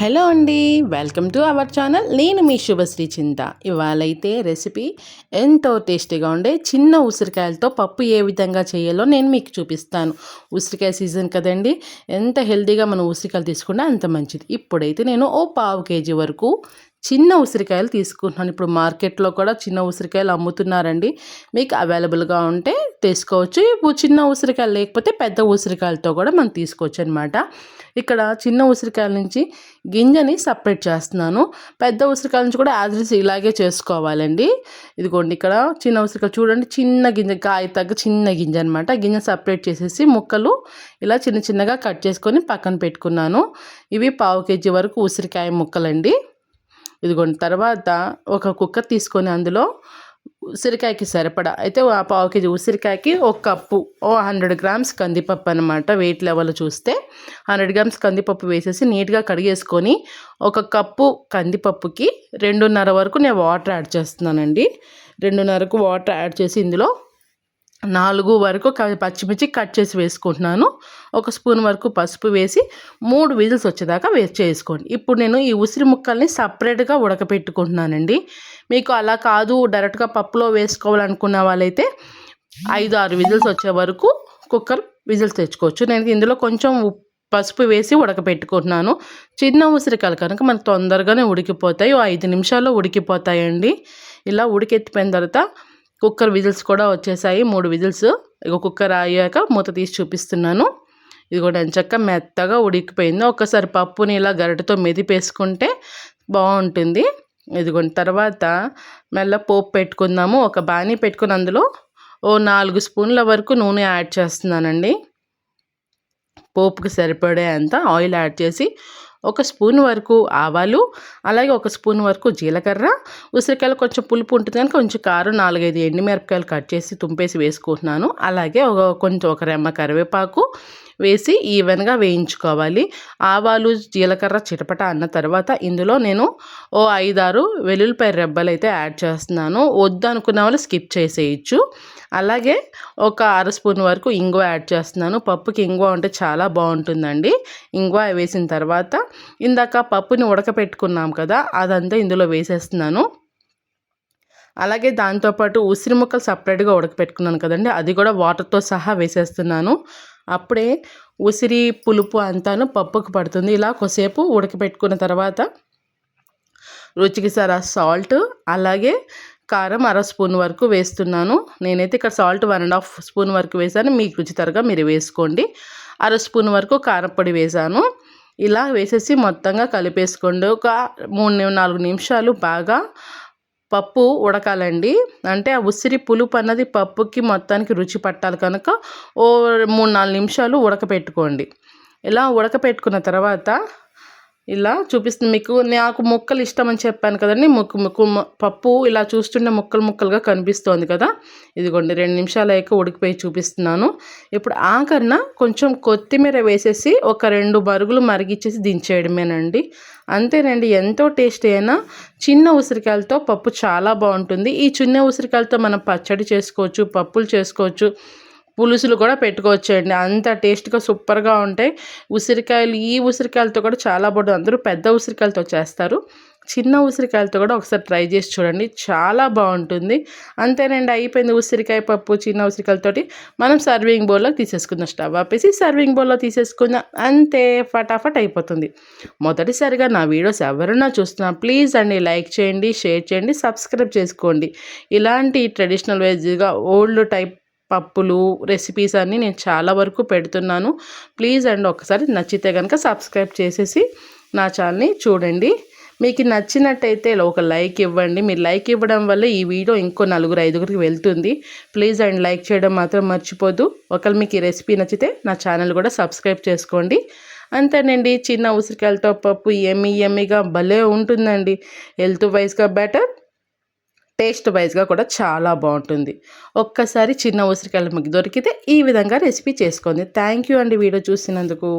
Hello అండి welcome to our channel. నేను మీ శుభశ్రీ చింత. ఇవాళైతే రెసిపీ ఎంతో టేస్టీగా ఉండే చిన్న ఉసిరికాయలతో పప్పు ఏ విధంగా చేయాలో నేను మీకు చూపిస్తాను. ఉసిరికాయ సీజన్ కదండి ఎంత హెల్తీగా మనం ఉసిరికాయలు తీసుకుంటే అంత మంచిది. ఇప్పుడైతే నేను ఓ పావు కేజీ వరకు చిన్న ఉసిరికాయలు తీసుకుంటున్నాను. ఇప్పుడు మార్కెట్లో కూడా చిన్న ఉసిరికాయలు అమ్ముతున్నారండి. మీకు అవైలబుల్గా ఉంటే తీసుకోవచ్చు ఇప్పుడు చిన్న ఉసిరికాయలు లేకపోతే పెద్ద ఉసిరికాయలతో కూడా మనం తీసుకోవచ్చు అనమాట ఇక్కడ చిన్న ఉసిరికాయల నుంచి గింజని సపరేట్ చేస్తున్నాను. పెద్ద ఉసిరికాయల నుంచి కూడా యాజ్ ఇలాగే చేసుకోవాలండి. ఇదిగోండి ఇక్కడ చిన్న ఉసిరికాయలు చూడండి. చిన్న గింజ కాయ తగ్గ చిన్న గింజ అనమాట గింజ సపరేట్ చేసేసి ముక్కలు ఇలా చిన్న చిన్నగా కట్ చేసుకొని పక్కన పెట్టుకున్నాను. ఇవి పావు కేజీ వరకు ఉసిరికాయ ముక్కలండి. ఇదిగోండి తర్వాత ఒక కుక్కర్ తీసుకొని అందులో ఉసిరికాయకి సరిపడా అయితే ఆ పావు కేజీ ఉసిరికాయకి ఒక కప్పు ఓ హండ్రెడ్ గ్రామ్స్ కందిపప్పు అనమాట వెయిట్ లెవెల్ చూస్తే హండ్రెడ్ గ్రామ్స్ కందిపప్పు వేసేసి నీట్గా కడిగేసుకొని ఒక కప్పు కందిపప్పుకి రెండున్నర వరకు నేను వాటర్ యాడ్ చేస్తున్నానండి. రెండున్నరకు వాటర్ యాడ్ చేసి ఇందులో నాలుగు వరకు పచ్చిమిర్చి కట్ చేసి వేసుకుంటున్నాను. ఒక స్పూన్ వరకు పసుపు వేసి మూడు విజిల్స్ వచ్చేదాకా వేస్ట్ చేసుకోండి. ఇప్పుడు నేను ఈ ఉసిరి ముక్కల్ని సపరేట్గా ఉడకపెట్టుకుంటున్నానండి. మీకు అలా కాదు డైరెక్ట్గా పప్పులో వేసుకోవాలనుకున్న వాళ్ళైతే ఐదు ఆరు విజిల్స్ వచ్చే వరకు కుక్కర్ విజిల్స్ తెచ్చుకోవచ్చు. నేను ఇందులో కొంచెం పసుపు వేసి ఉడకపెట్టుకుంటున్నాను. చిన్న ఉసిరికాయలు కనుక మనకు తొందరగానే ఉడికిపోతాయి. ఐదు నిమిషాల్లో ఉడికిపోతాయండి. ఇలా ఉడికెత్తిపోయిన తర్వాత కుక్కర్ విజిల్స్ కూడా వచ్చేసాయి. మూడు విజిల్స్. ఇక కుక్కర్ అయ్యాక మూత తీసి చూపిస్తున్నాను. ఇది కూడా ఎంచక్క మెత్తగా ఉడికిపోయింది. ఒక్కసారి పప్పుని ఇలా గరిటతో మెదిపేసుకుంటే బాగుంటుంది. ఇదిగోండి తర్వాత మెల్ల పోపు పెట్టుకుందాము. ఒక బాణీ పెట్టుకుని అందులో ఓ నాలుగు స్పూన్ల వరకు నూనె యాడ్ చేస్తున్నానండి. పోపుకి సరిపడే అంత ఆయిల్ యాడ్ చేసి ఒక స్పూన్ వరకు ఆవాలు అలాగే ఒక స్పూన్ వరకు జీలకర్ర. ఉసిరికాయలు కొంచెం పులుపు ఉంటుంది కానీ కొంచెం కారం నాలుగైదు ఎండుమిరపకాయలు కట్ చేసి తుంపేసి వేసుకుంటున్నాను. అలాగే ఒక కొంచెం ఒక రెమ్మ కరివేపాకు వేసి ఈవెన్గా వేయించుకోవాలి. ఆవాలు జీలకర్ర చిటపట అన్న తర్వాత ఇందులో నేను ఓ ఐదారు వెల్లుల్లిపాయ రెబ్బలు అయితే యాడ్ చేస్తున్నాను. వద్దు అనుకున్న వాళ్ళు స్కిప్ చేసేయచ్చు. అలాగే ఒక అర స్పూన్ వరకు ఇంగువ యాడ్ చేస్తున్నాను. పప్పుకి ఇంగువ ఉంటే చాలా బాగుంటుందండి. ఇంగువ వేసిన తర్వాత ఇందాక పప్పుని ఉడకపెట్టుకున్నాం కదా అదంతా ఇందులో వేసేస్తున్నాను. అలాగే దాంతోపాటు ఉసిరి ముక్కలు సపరేట్గా ఉడకపెట్టుకున్నాను కదండి అది కూడా వాటర్తో సహా వేసేస్తున్నాను. అప్పుడే ఉసిరి పులుపు అంతాను పప్పుకు పడుతుంది. ఇలా కొసేపు ఉడకపెట్టుకున్న తర్వాత రుచికి సరా సాల్ట్ అలాగే కారం అర స్పూన్ వరకు వేస్తున్నాను. నేనైతే ఇక్కడ salt one and half spoon వరకు వేసాను. మీకు రుచితరగా మీరు వేసుకోండి. అర స్పూన్ వరకు కారపొడి వేసాను. ఇలా వేసేసి మొత్తంగా కలిపేసుకోండి. ఒక మూడు నాలుగు నిమిషాలు బాగా పప్పు ఉడకాలండి. అంటే ఆ ఉసిరి పులుపు అన్నది పప్పుకి మొత్తానికి రుచి పట్టాలి కనుక ఓ మూడు నాలుగు నిమిషాలు ఉడకపెట్టుకోండి. ఇలా ఉడకపెట్టుకున్న తర్వాత ఇలా చూపిస్తుంది. మీకు నాకు ముక్కలు ఇష్టం అని చెప్పాను కదండి. ముక్కు ముక్కు పప్పు ఇలా చూస్తుంటే ముక్కలు ముక్కలుగా కనిపిస్తోంది కదా. ఇదిగోండి రెండు నిమిషాలు అయ్యాక ఉడికిపోయి చూపిస్తున్నాను. ఇప్పుడు ఆఖరిన కొంచెం కొత్తిమీర వేసేసి ఒక రెండు మరుగులు మరిగిచ్చేసి దించేయడమేనండి. అంతేనండి ఎంతో టేస్టీ అయినా చిన్న ఉసిరికాయలతో పప్పు చాలా బాగుంటుంది. ఈ చిన్న ఉసిరికాయలతో మనం పచ్చడి చేసుకోవచ్చు పప్పులు చేసుకోవచ్చు పులుసులు కూడా పెట్టుకోవచ్చండి. అంత టేస్ట్గా సూపర్గా ఉంటాయి. ఉసిరికాయలు ఈ ఉసిరికాయలతో కూడా చాలా బాగుంటుంది. అందరూ పెద్ద ఉసిరికాయలతో చేస్తారు. చిన్న ఉసిరికాయలతో కూడా ఒకసారి ట్రై చేసి చూడండి. చాలా బాగుంటుంది. అంతేనండి అయిపోయింది ఉసిరికాయ పప్పు చిన్న ఉసిరికాయలతోటి మనం సర్వింగ్ బౌల్లో తీసేసుకుందాం. స్టవ్ ఆపేసి సర్వింగ్ బౌల్లో తీసేసుకుందాం. అంతే ఫటాఫట్ అయిపోతుంది. మొదటిసారిగా నా వీడియోస్ ఎవరైనా చూస్తున్నా ప్లీజ్ అండి లైక్ చేయండి షేర్ చేయండి సబ్స్క్రైబ్ చేసుకోండి. ఇలాంటి ట్రెడిషనల్ వేజ్గా ఓల్డ్ టైప్ పప్పులు రెసిపీస్ అన్నీ నేను చాలా వరకు పెడుతున్నాను. ప్లీజ్ అండ్ ఒకసారి నచ్చితే కనుక సబ్స్క్రైబ్ చేసేసి నా ఛానల్ని చూడండి. మీకు నచ్చినట్టయితే ఒక లైక్ ఇవ్వండి. మీరు లైక్ ఇవ్వడం వల్ల ఈ వీడియో ఇంకో నలుగురు ఐదుగురికి వెళ్తుంది. ప్లీజ్ అండ్ లైక్ చేయడం మాత్రం మర్చిపోదు. ఒకవేళ మీకు ఈ రెసిపీ నచ్చితే నా ఛానల్ కూడా సబ్స్క్రైబ్ చేసుకోండి. అంతేనండి చిన్న ఉసిరికాయలతో పప్పు ఎమ్మి ఎమ్మిగా భలే ఉంటుందండి. హెల్త్ వైజ్గా బెటర్ టేస్ట్ వైజ్గా కూడా చాలా బాగుంటుంది. ఒక్కసారి చిన్న ఉసిరికాయల మీకు దొరికితే ఈ విధంగా రెసిపీ చేసుకోండి. థ్యాంక్ యూ అండి వీడియో చూసినందుకు.